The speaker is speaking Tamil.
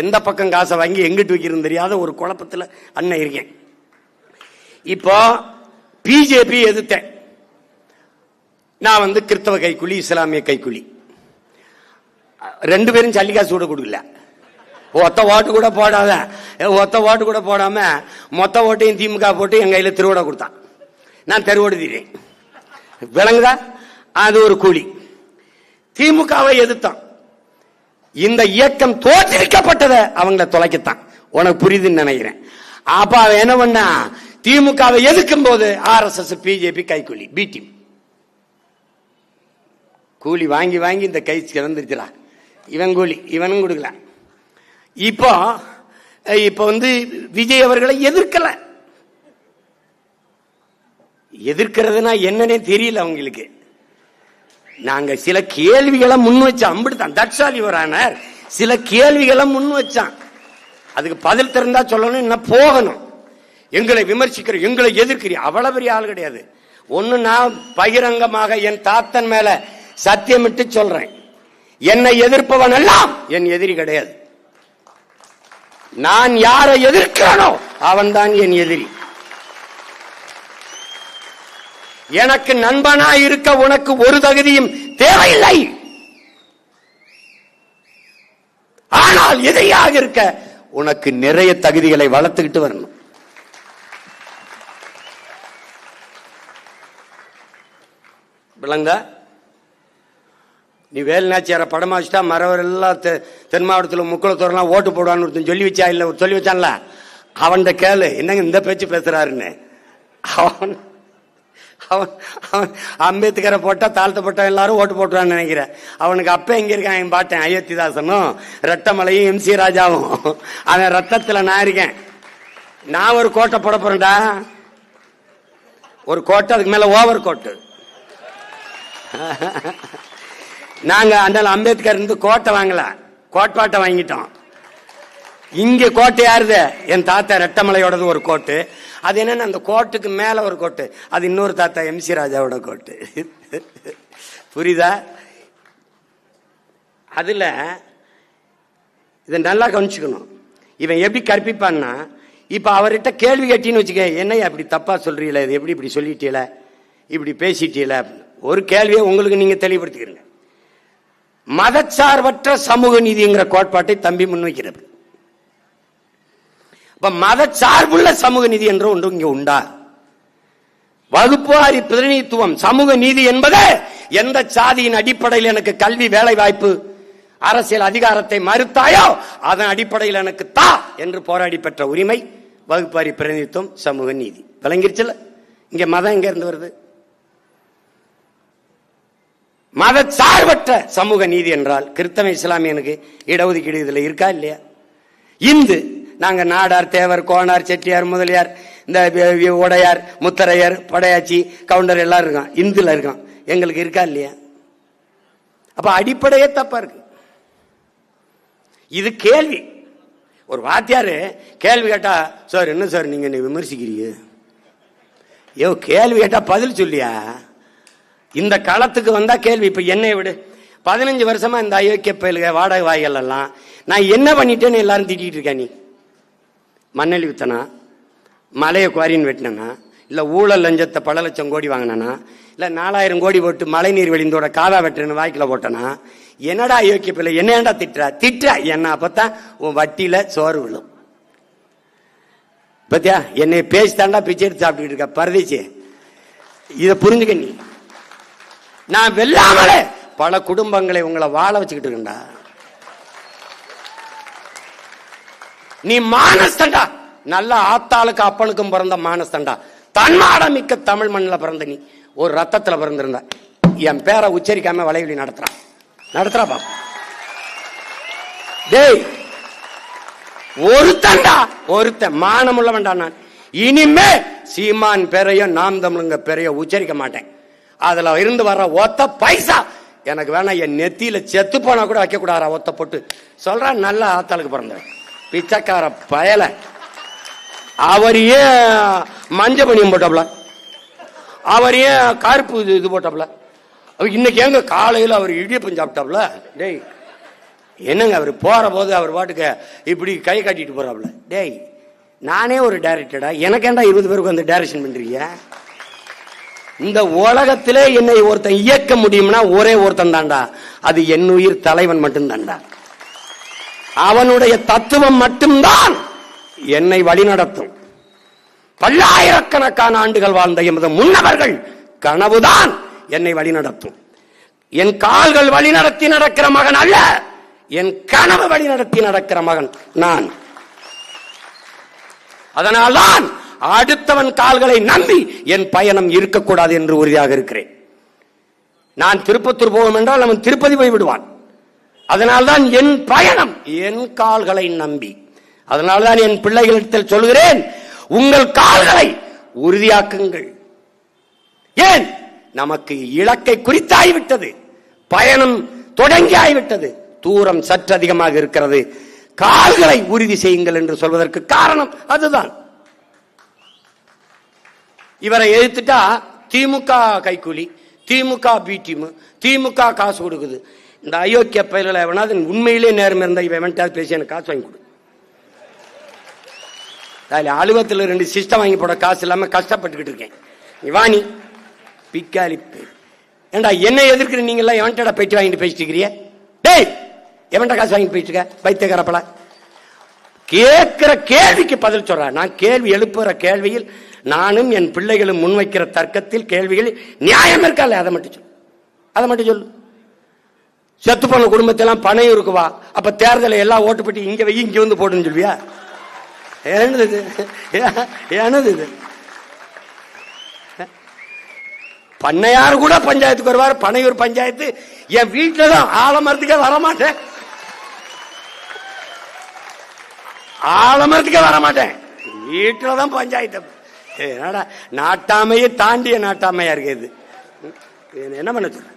எந்த பக்கம் காசை வாங்கி எங்கிட்டு வைக்கிறது தெரியாத ஒரு குழப்பத்தில் அண்ணன் இருக்கேன். இப்போ பிஜேபி எதிர்த்தேன். நான் வந்து கிறிஸ்தவ கைக்குழி இஸ்லாமிய கைக்குழி. ரெண்டு பேரும் சல்லிக்காசு கூட கொடுக்கல. ஒத்த ஓட்டு கூட போடாத. ஒத்த ஓட்டு கூட போடாம மொத்த ஓட்டையும் திமுக போட்டு என் கையில் திருவிட கொடுத்தான். நான் தெருவோடு தீரேன் விளங்குதா? அது ஒரு கூலி திமுகவை எதிர்த்தான் இந்த இயக்கம் தோற்றிருக்கப்பட்டதை அவங்கள தொலைக்கத்தான். உனக்கு புரியுதுன்னு நினைக்கிறேன். அப்ப அவன் என்ன பண்ணா திமுகவை எதிர்க்கும் போது ஆர் எஸ் எஸ் பிஜேபி கைக்கூலி பி டீம் கூலி வாங்கி வாங்கி இந்த கை கிடந்துருச்சுடா இவன் கூலி இவனும் கொடுக்கல. இப்போ இப்போ வந்து விஜய் அவர்களை எதிர்க்கல. எதிர்க்கிறதுனா என்னன்னே தெரியல அவங்களுக்கு. நாங்க சில கேள்விகளை முன் வச்சோம் அம்பிடுதான் தட்சாலி வரானார். சில கேள்விகளை முன் வச்சான். அதுக்கு பதில் திறந்தா சொல்லணும் என்ன போகணும். எங்களை விமர்சிக்கிற எங்களை எதிர்க்கிறீ அவ்வளவு பெரிய ஆள் கிடையாது. ஒன்று நான் பகிரங்கமாக என் தாத்தன் மேல சத்தியமிட்டு சொல்றேன். என்னை எதிர்ப்பவன் எல்லாம் என் எதிரி கிடையாது. நான் யாரை எதிர்க்கிறனோ அவன்தான் என் எதிரி. எனக்கு நண்பனா இருக்க உனக்கு ஒரு தகுதியும் தேவையில்லை. ஆனால் எதிரியாக இருக்க உனக்கு நிறைய தகுதிகளை வளர்த்துக்கிட்டு வரணும். விளங்கா நீ வேலுநாச்சியார படமா வச்சுட்டா மறவர் எல்லாம் தென் மாவட்டத்தில் முக்குளத்தோரெல்லாம் ஓட்டு போடுவான்னு ஒருத்தன் சொல்லி வச்சா இல்லை சொல்லி வச்சான்ல. அவன்கிட்ட கேளு என்னங்க இந்த பேச்சு பேசுறாருன்னு. அவன் அவன் அவன் அம்பேத்கரை போட்டா தாழ்த்தப்பட்ட எல்லாரும் ஓட்டு போட்டுவான்னு நினைக்கிறேன். அவனுக்கு அப்ப எங்க இருக்கான் என் பாட்டேன்? அயோத்திதாசனும் ரத்தமலையும் எம் சி ராஜாவும். அவன் ரத்தத்துல நான் இருக்கேன். நான் ஒரு கோட்டை போட போறேன்டா. ஒரு கோட்டை அதுக்கு மேல ஓவர் கோட்டு. நாங்க அண்ணல் அம்பேத்கர் இருந்து கோட்டை வாங்கல. கோட்பாட்டை வாங்கிட்டோம். இங்க கோட்டை யாருது? என் தாத்தா ரெட்டமலையோடது ஒரு கோட்டு. அது என்னன்னு அந்த கோட்டுக்கு மேல ஒரு கோட்டு. அது இன்னொரு தாத்தா எம் சி ராஜாவோட கோட்டு. புரியுதா? அதுல இதை நல்லா கவனிச்சுக்கணும். இவன் எப்படி கற்பிப்பான்னா இப்ப அவர்கிட்ட கேள்வி கேட்டின்னு வச்சுக்க என்னையா அப்படி தப்பா சொல்றீல? இது எப்படி இப்படி சொல்லிட்டீல? இப்படி பேசிட்டீல? ஒரு கேள்வியை உங்களுக்கு நீங்க தெளிவுபடுத்திக்கிறீங்க. மதச்சார்பற்ற சமூக நீதிங்கிற கோட்பாட்டை தம்பி முன்வைக்கிறது. இப்ப மதச்சார்புள்ள சமூக நீதி என்ற ஒன்று இங்கே உண்டா? வகுப்புவாரி பிரதிநிதித்துவம் சமூக நீதி என்பது எந்த சாதியின் அடிப்படையில் எனக்கு கல்வி வேலை வாய்ப்பு அரசியல் அதிகாரத்தை மறுத்தாயோ அதன் அடிப்படையில் எனக்கு தா என்று போராடி பெற்ற உரிமை வகுப்பாரி பிரதிநிதித்துவம் சமூக நீதி. விளங்கிருச்சுல? இங்க மதம் எங்க இருந்து வருது? மத சார்பற்ற சமூக நீதி என்றால் கிறிஸ்தவ இஸ்லாமியனுக்கு இடஒதுக்கீடு இதுல இருக்கா இல்லையா? இந்து நாங்க நாடார் தேவர் கோனார் செட்டியார் முதலியார் இந்த உடையார் முத்தரையர் படையாச்சி கவுண்டர் எல்லாம் இருக்கான் இந்துல இருக்கான் எங்களுக்கு இருக்கா இல்லையா? அப்ப அடிப்படையே தப்பா இருக்கு. இது கேள்வி. ஒரு வாத்தியாரு கேள்வி கேட்டா சார் என்ன சார் நீங்க என்னை விமர்சிக்கிறீங்க? ஐயோ கேள்வி கேட்டா பதில் சொல்லியா? இந்த களத்துக்கு வந்தா கேள்வி. இப்ப என்னை விடு. பதினஞ்சு வருஷமா இந்த அயோக்கிய பயிலுக வாடகை வாய்கள் எல்லாம் நான் என்ன பண்ணிட்டேன்னு எல்லாரும் திட்டிட்டு இருக்கேன் நீ? மண்ணெளி வித்தனா? மலையை குவாரின்னு வெட்டினா இல்லை ஊழல் லஞ்சத்தை பல லட்சம் கோடி வாங்கினா இல்லை நாலாயிரம் கோடி போட்டு மழைநீர் வெளிந்தோட காதா வெட்டுன்னு வாய்க்கில் போட்டனா? என்னடா யோக்கிய பிள்ளை? என்னடா திட்டுற? திட்டுற. என்ன அப்பதான் உன் வட்டியில் சோறு விழும். பத்தியா? என்னை பேசி தாண்டா பிச்சை எடுத்து சாப்பிட்டுக்கிட்டு இருக்க பரதேசி இதை புரிஞ்சுக்க நீ. நான் வெல்லாமலே பல குடும்பங்களை உங்களை வாழ வச்சுக்கிட்டு இருக்கேன்டா. நீ மானஸ்தண்டா. நல்ல ஆத்தாளுக்கு அப்பனுக்கும் பிறந்த மானஸ்தண்டா. தன்மாட மிக்க தமிழ் மண்ணில் பிறந்த நீ. ஒரு ரத்தத்துல பிறந்திருந்த. என் பேரை உச்சரிக்காம வலைவலி நடத்துறான் நடத்துறாப்பா டேய் ஒருத்தன்டா. ஒருத்தன் மானம் உள்ளவன்டா நான். இனிமே சீமான் பெரையும் நாம் தமிழுங்க பேரையோ உச்சரிக்க மாட்டேன். அதுல இருந்து வர்ற ஒத்த பைசா எனக்கு வேணா என் நெத்தியில செத்து போனா கூட வைக்க கூடாதா ஒத்த போட்டு. சொல்றான் நல்ல ஆத்தாளுக்கு பிறந்தவன். பிச்சைக்கார பயல. அவர் ஏன் மஞ்ச பணியம் போட்டாப்ல? அவர் ஏன் கருப்பு இது இது போட்டாப்ல? அவர் இன்னைக்கு எங்க காலையில் அவர் இடியப்பம் சாப்பிட்டாப்ல? டேய் என்னங்க அவர் போற போது அவர் பாட்டுக்கு இப்படி கை காட்டிட்டு போறாப்ல? டேய் நானே ஒரு டைரக்டடா எனக்கேண்டா இருபது பேருக்கு வந்து டைரக்ஷன் பண்றீங்க? இந்த உலகத்திலே என்னை ஒருத்தன் இயக்க முடியும்னா ஒரே ஒருத்தன் தான்டா. அது என் உயிர் தலைவன் மட்டும்தான்டா. அவனுடைய தத்துவம் மட்டும்தான் என்னை வழிநடத்தும். பல்லாயிரக்கணக்கான ஆண்டுகள் வாழ்ந்த எமது முன்னவர்கள் கனவுதான் என்னை வழிநடத்தும். என் கால்கள் வழிநடத்தி நடக்கிற மகன் அல்ல என் கனவு வழிநடத்தி நடக்கிற மகன் நான். அதனால்தான் அடுத்தவன் கால்களை நம்பி என் பயணம் இருக்கக்கூடாது என்று உறுதியாக இருக்கிறேன். நான் திருப்பத்தூர் போவோம் என்றால் அவன் திருப்பதி போய் விடுவான். அதனால்தான் என் பயணம் என் கால்களை நம்பி. அதனால்தான் என் பிள்ளைகளிடத்தில் சொல்கிறேன் உங்கள் கால்களை உறுதியாக்குங்கள். ஏன்? நமக்கு இலக்கை குறித்தாய்விட்டது பயணம் தொடங்கி ஆகிவிட்டது தூரம் சற்று அதிகமாக இருக்கிறது. கால்களை உறுதி செய்யுங்கள் என்று சொல்வதற்கு காரணம் அதுதான். இவரை எதிர்த்துட்டா திமுக கைக்கூலி திமுக பி டீம் திமுக காசு கொடுக்குது. இந்த அயோக்கிய பயிரில் எவனாவது உண்மையிலே நேரம் இருந்தால் இவன் எவன்ட்டாவது பேசி எனக்கு காசு வாங்கி கொடு. அதில் அலுவலகத்தில் ரெண்டு சிஸ்டம் வாங்கி போட காசு இல்லாமல் கஷ்டப்பட்டுக்கிட்டு இருக்கேன். இவானி பிக்காலி பே- ஏண்டா என்ன எதிர்க்கிற நீங்களாம் எவன்டா போயிட்டு வாங்கிட்டு பேசிட்டு டேய் எவன்டா காசு வாங்கிட்டு போயிட்டு இருக்க? பைத்தியக்காரப்பல கேட்கிற கேள்விக்கு பதில் சொல்றேன் நான் கேள்வி எழுப்புற கேள்வியில் நானும் என் பிள்ளைகளும் முன்வைக்கிற தர்க்கத்தில் கேள்விகளில் நியாயம் இருக்கல அதை மட்டும் சொல்லு. அதை மட்டும் சொல்லு. செத்து போன குடும்பத்தெல்லாம் பணம் இருக்குவா? அப்ப தேர்தலை எல்லாம் ஓட்டு போட்டு இங்க வை இங்க வந்து போடுன்னு சொல்வியா என்னது இது? என்னது இது? பண்ணையார் கூட பஞ்சாயத்துக்கு வருவார் பனையூர் பஞ்சாயத்து. என் வீட்டில் தான் ஆலமரத்துக்கே வரமாட்டேன். ஆலமரத்துக்கே வரமாட்டேன். வீட்டில் தான் பஞ்சாயத்து. என்னடா நாட்டாமையை தாண்டிய நாட்டாமையா இருக்குது என்ன பண்ண சொல்ற?